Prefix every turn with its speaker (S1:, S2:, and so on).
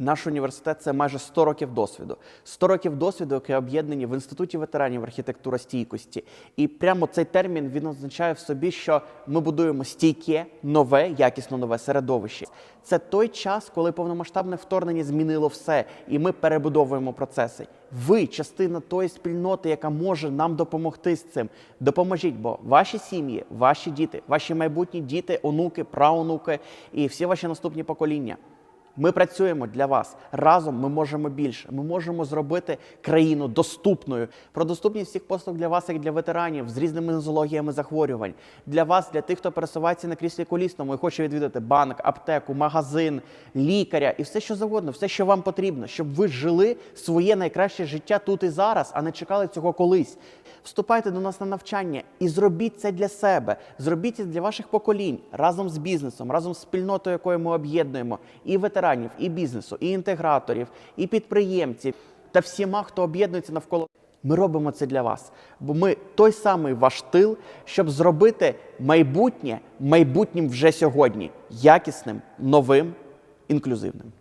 S1: Наш університет це майже 100 років досвіду. 100 років досвіду, які об'єднані в інституті ветеранів архітектура стійкості. І прямо цей термін він означає в собі, що ми будуємо стійке, нове, якісно нове середовище. Це той час, коли повномасштабне вторгнення змінило все, і ми перебудовуємо процеси. Ви частина тої спільноти, яка може нам допомогти з цим. Допоможіть, бо ваші сім'ї, ваші діти, ваші майбутні діти, онуки, праонуки і всі ваші наступні покоління. Ми працюємо для вас разом. Ми можемо більше. Ми можемо зробити країну доступною. Про доступність всіх послуг для вас, як для ветеранів з різними нозологіями захворювань. Для вас, для тих, хто пересувається на кріслі колісному і хоче відвідати банк, аптеку, магазин, лікаря і все, що завгодно, все, що вам потрібно, щоб ви жили своє найкраще життя тут і зараз, а не чекали цього колись. Вступайте до нас на навчання і зробіть це для себе. Зробіть це для ваших поколінь разом з бізнесом, разом з спільнотою, якою ми об'єднуємо і ветеранів, і бізнесу, і інтеграторів, і підприємців та всіма, хто об'єднується навколо. Ми робимо це для вас, бо ми той самий ваш тил, щоб зробити майбутнє майбутнім вже сьогодні, якісним, новим, інклюзивним.